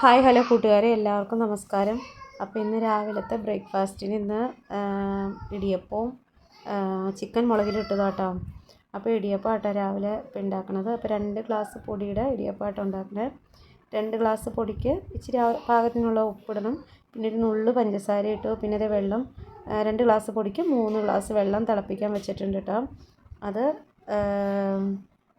Hi hello കൂട്ടുകാരെ എല്ലാവർക്കും നമസ്കാരം. അപ്പോൾ ഇന്ന് രാവിലത്തെ ബ്രേക്ക്ഫാസ്റ്റിന് ഇന്ന് ഇടിയപ്പവും ചിക്കൻ മുളകിലിട്ടതാട്ടോ. അപ്പോൾ ഇടിയപ്പം ആട്ടോ രാവിലെ ഉണ്ടാക്കണത് അപ്പോൾ രണ്ട് ഗ്ലാസ് പൊടിയുടെ ഇടിയപ്പമാട്ടോ ഉണ്ടാക്കുന്നത് രണ്ട് ഗ്ലാസ് പൊടിക്ക് ഇച്ചിരി പാകത്തിനുള്ള ഉപ്പിടണം. പിന്നെ ഒരു നുള്ളു പഞ്ചസാര ഇട്ടു. പിന്നെ അത് വെള്ളം രണ്ട് ഗ്ലാസ് പൊടിക്ക് മൂന്ന് ഗ്ലാസ് വെള്ളം തിളപ്പിക്കാൻ വെച്ചിട്ടുണ്ട് കേട്ടോ അത്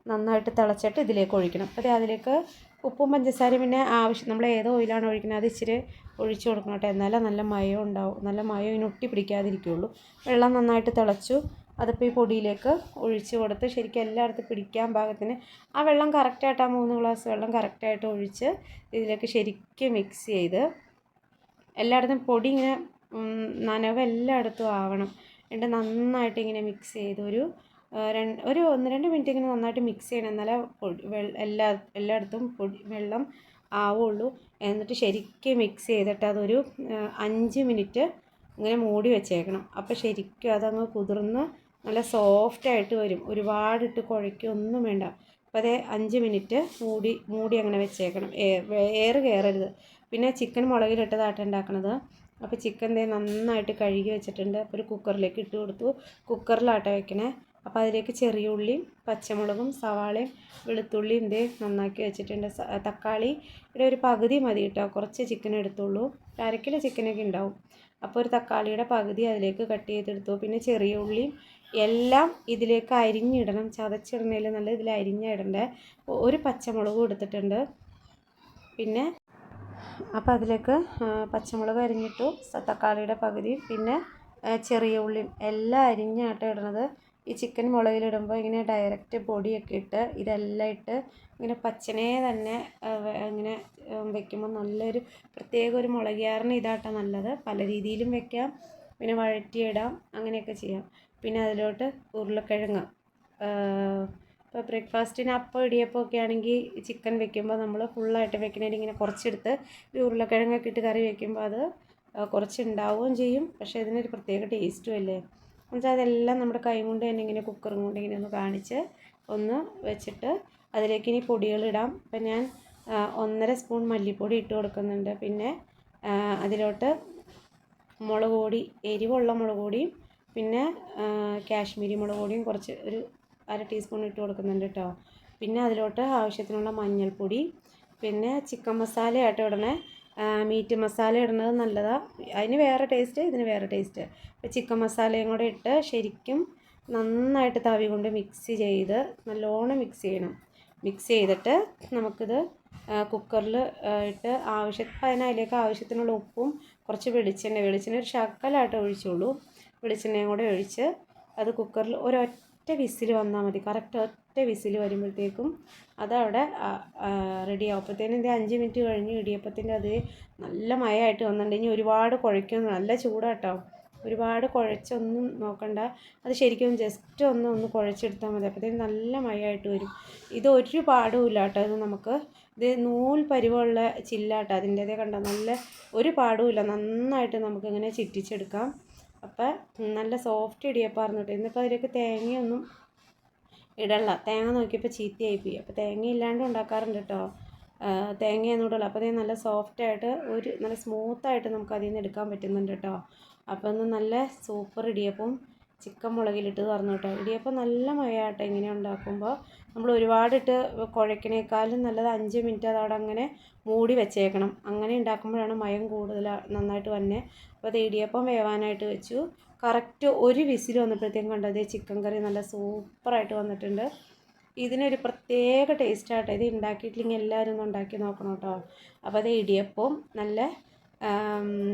നന്നായിട്ട് തിളച്ചിട്ട് ഇതിലേക്ക് ഒഴിക്കണം. അപ്പോൾ അതിലേക്ക് ഉപ്പും പഞ്ചസാരയും പിന്നെ ആവശ്യം നമ്മൾ ഏത് ഓയിലാണ് ഒഴിക്കുന്നത് അത് ഇച്ചിരി ഒഴിച്ചു കൊടുക്കണം കേട്ടോ എന്നാലേ നല്ല മയം ഉണ്ടാവും നല്ല മയം ഇതിന് ഒട്ടി പിടിക്കാതിരിക്കുകയുള്ളൂ വെള്ളം നന്നായിട്ട് തിളച്ചു അതിപ്പോൾ ഈ പൊടിയിലേക്ക് ഒഴിച്ച് കൊടുത്ത് ശരിക്കും എല്ലായിടത്തും പിടിക്കാൻ പാകത്തിന് ആ വെള്ളം കറക്റ്റായിട്ട് ആ മൂന്ന് ഗ്ലാസ് വെള്ളം കറക്റ്റായിട്ട് ഒഴിച്ച് ഇതിലേക്ക് ശരിക്കും മിക്സ് ചെയ്ത് എല്ലായിടത്തും പൊടി ഇങ്ങനെ നനവ് എല്ലായിടത്തും ആവണം. എന്നിട്ട് നന്നായിട്ട് ഇങ്ങനെ മിക്സ് ചെയ്ത് ഒരു ഒരു ഒന്ന് രണ്ട് മിനിറ്റ് ഇങ്ങനെ നന്നായിട്ട് മിക്സ് ചെയ്യണം. എന്നാലേ എല്ലാ എല്ലായിടത്തും പൊടി വെള്ളം ആവുള്ളൂ. എന്നിട്ട് ശരിക്കും മിക്സ് ചെയ്തിട്ട് അതൊരു അഞ്ച് മിനിറ്റ് ഇങ്ങനെ മൂടി വെച്ചേക്കണം. അപ്പോൾ ശരിക്കും അതങ്ങ് കുതിർന്ന് നല്ല സോഫ്റ്റായിട്ട് വരും. ഒരുപാടിട്ട് കുഴയ്ക്കൊന്നും വേണ്ട. അപ്പോൾ അതേ അഞ്ച് മിനിറ്റ് മൂടി മൂടി അങ്ങനെ വെച്ചേക്കണം. എയർ കയറരുത് പിന്നെ ചിക്കൻ മുളകിലിട്ടതായിട്ട് ഉണ്ടാക്കണത്. അപ്പോൾ ചിക്കൻ ദേ നന്നായിട്ട് കഴുകി വെച്ചിട്ടുണ്ട്. അപ്പോൾ ഒരു കുക്കറിലേക്ക് ഇട്ട് കൊടുത്തു. കുക്കറിലാട്ടെ വെക്കണേ. അപ്പോൾ അതിലേക്ക് ചെറിയ ഉള്ളിയും പച്ചമുളകും സവാളയും വെളുത്തുള്ളിയും ഇതേ നന്നാക്കി വെച്ചിട്ടുണ്ട്. തക്കാളി ഇവിടെ ഒരു പകുതി മതി കേട്ടോ. കുറച്ച് ചിക്കൻ എടുത്തുള്ളൂ. അര കിലോ ചിക്കനൊക്കെ ഉണ്ടാവും. അപ്പോൾ ഒരു തക്കാളിയുടെ പകുതി അതിലേക്ക് കട്ട് ചെയ്തെടുത്തു. പിന്നെ ചെറിയ ഉള്ളിയും എല്ലാം ഇതിലേക്ക് അരിഞ്ഞിടണം. ചതച്ചിടണേൽ നല്ല ഇതിൽ അരിഞ്ഞിടണ്ടേ. ഒരു പച്ചമുളകും എടുത്തിട്ടുണ്ട്. പിന്നെ അപ്പോൾ അതിലേക്ക് പച്ചമുളക് അരിഞ്ഞിട്ടു തക്കാളിയുടെ പകുതി പിന്നെ ചെറിയ ഉള്ളിയും എല്ലാം അരിഞ്ഞാട്ടോ ഇടണത്. ഈ ചിക്കൻ മുളകിലിടുമ്പോൾ ഇങ്ങനെ ഡയറക്റ്റ് പൊടിയൊക്കെ ഇട്ട് ഇതെല്ലാം ഇട്ട് ഇങ്ങനെ പച്ചനെ തന്നെ ഇങ്ങനെ വെക്കുമ്പോൾ നല്ലൊരു പ്രത്യേക ഒരു മുളകിയാറിന് ഇതാട്ടോ നല്ലത്. പല രീതിയിലും വെക്കാം. പിന്നെ വഴറ്റിയിടാം. അങ്ങനെയൊക്കെ ചെയ്യാം. പിന്നെ അതിലോട്ട് ഉരുളക്കിഴങ്ങ്. ഇപ്പോൾ ബ്രേക്ക്ഫാസ്റ്റിന് അപ്പം ഇടിയപ്പം ഒക്കെ ആണെങ്കിൽ ചിക്കൻ വെക്കുമ്പോൾ നമ്മൾ ഫുള്ളായിട്ട് വെക്കണേൽ ഇങ്ങനെ കുറച്ചെടുത്ത് ഈ ഉരുളക്കിഴങ്ങൊക്കെ ഇട്ട് കറി വെക്കുമ്പോൾ അത് കുറച്ച് ഉണ്ടാവുകയും ചെയ്യും. പക്ഷേ ഇതിനൊരു പ്രത്യേക ടേസ്റ്റും അല്ലേ? എന്നുവെച്ചാൽ അതെല്ലാം നമ്മുടെ കൈ കൊണ്ട് തന്നെ ഇങ്ങനെ കുക്കറും കൊണ്ട് ഇങ്ങനെ ഒന്ന് കാണിച്ച് ഒന്ന് വെച്ചിട്ട് അതിലേക്ക് ഇനി പൊടികളിടാം ഇപ്പം ഞാൻ ഒന്നര സ്പൂൺ മല്ലിപ്പൊടി ഇട്ട് കൊടുക്കുന്നുണ്ട്. പിന്നെ അതിലോട്ട് മുളക് പൊടി എരിവുള്ള മുളക് പൊടിയും പിന്നെ കാശ്മീരി മുളക് പൊടിയും കുറച്ച് ഒരു അര ടീസ്പൂൺ ഇട്ട് കൊടുക്കുന്നുണ്ട് കേട്ടോ. പിന്നെ അതിലോട്ട് ആവശ്യത്തിനുള്ള മഞ്ഞൾപ്പൊടി പിന്നെ ചിക്കൻ മസാല ആയിട്ട് ഇടണേ. മീറ്റ് മസാല ഇടുന്നത് നല്ലതാണ് അതിന് വേറെ ടേസ്റ്റ് ഇതിന് വേറെ ടേസ്റ്റ് അപ്പോൾ ചിക്കൻ മസാലയും കൂടെ ഇട്ട് ശരിക്കും നന്നായിട്ട് തവി കൊണ്ട് മിക്സ് ചെയ്ത് നല്ലോണം മിക്സ് ചെയ്യണം. മിക്സ് ചെയ്തിട്ട് നമുക്കിത് കുക്കറിൽ ഇട്ട് ആവശ്യ അതിനതിലേക്ക് ആവശ്യത്തിനുള്ള ഉപ്പും കുറച്ച് വെളിച്ചെണ്ണ വെളിച്ചെണ്ണ ഒരു ശക്കലായിട്ട് ഒഴിച്ചോളൂ വെളിച്ചെണ്ണയും കൂടെ ഒഴിച്ച് അത് കുക്കറിൽ ഒരൊറ്റ വിസിൽ വന്നാൽ മതി. കറക്റ്റ് ഒറ്റ വിസിൽ വരുമ്പോഴത്തേക്കും അതവിടെ റെഡി ആവും. അപ്പോഴത്തേനും ഇത് അഞ്ച് മിനിറ്റ് കഴിഞ്ഞ് ഇടിയപ്പത്തിന്റെ അത് നല്ല മയമായിട്ട് വന്നിട്ടുണ്ടെങ്കിൽ ഒരുപാട് കുഴയ്ക്കൊന്നും നല്ല ചൂടാട്ടോ. ഒരുപാട് കുഴച്ചൊന്നും നോക്കണ്ട. അത് ശരിക്കും ജസ്റ്റ് ഒന്ന് ഒന്ന് കുഴച്ചെടുത്താൽ മതി. അപ്പോഴത്തേനും നല്ല മയമായിട്ട് വരും. ഇത് ഒരു പാടുമില്ല കേട്ടോ. ഇത് നമുക്ക് ഇത് നൂൽ പരിവമുള്ള ചില്ലാട്ടോ. അതിന്റേതേ കണ്ടോ? നല്ല ഒരു പാടുമില്ല നന്നായിട്ട് നമുക്കിങ്ങനെ ചിറ്റിച്ചെടുക്കാം. അപ്പം നല്ല സോഫ്റ്റ് ഇടിയപ്പമായിരുന്നു കേട്ടോ ഇന്നിപ്പോൾ അതിലേക്ക് തേങ്ങയൊന്നും ഇടല്ല തേങ്ങ നോക്കിയപ്പോൾ ചീത്തയായിപ്പോയി. അപ്പോൾ തേങ്ങ ഇല്ലാണ്ട് ഉണ്ടാക്കാറുണ്ട് കേട്ടോ തേങ്ങയൊന്നും ഇടല്ല അപ്പോൾ അതേ നല്ല സോഫ്റ്റായിട്ട് ഒരു നല്ല സ്മൂത്തായിട്ട് നമുക്ക് അതിൽ നിന്ന് എടുക്കാൻ പറ്റുന്നുണ്ട് കേട്ടോ അപ്പോൾ ഒന്ന് നല്ല സൂപ്പർ ഇടിയപ്പം ചിക്കൻ മുളകിലിട്ട് തുറന്നു കേട്ടോ. ഇടിയപ്പം നല്ല മഴയാട്ടോ ഇങ്ങനെ ഉണ്ടാക്കുമ്പോൾ. നമ്മൾ ഒരുപാടിട്ട് കുഴക്കണേക്കാളും നല്ലത് അഞ്ച് മിനിറ്റ് അതവിടെ അങ്ങനെ മൂടി വെച്ചേക്കണം. അങ്ങനെ ഉണ്ടാക്കുമ്പോഴാണ് മയം കൂടുതൽ നന്നായിട്ട് വന്നെ. അപ്പോൾ അത് ഇടിയപ്പം വേവാനായിട്ട് വെച്ചു. കറക്റ്റ് ഒരു വിസിൽ വന്നപ്പോഴത്തേക്കും കണ്ടത് ചിക്കൻ കറി നല്ല സൂപ്പറായിട്ട് വന്നിട്ടുണ്ട്. ഇതിനൊരു പ്രത്യേക ടേസ്റ്റാട്ടോ ഇത് ഉണ്ടാക്കിയിട്ടില്ലെങ്കിൽ എല്ലാവരും ഒന്ന് ഉണ്ടാക്കി നോക്കണം കേട്ടോ. അപ്പോൾ അത് ഇടിയപ്പവും നല്ല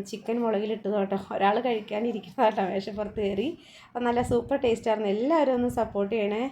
ചിക്കൻ മുളകിലിട്ടത് കേട്ടോ. ഒരാൾ കഴിക്കാനിരിക്കുന്നതാട്ടോ മേശപ്പുറത്ത് കയറി. അപ്പം നല്ല സൂപ്പർ ടേസ്റ്റായിരുന്നു എല്ലാവരും ഒന്ന് സപ്പോർട്ട് ചെയ്യണേ.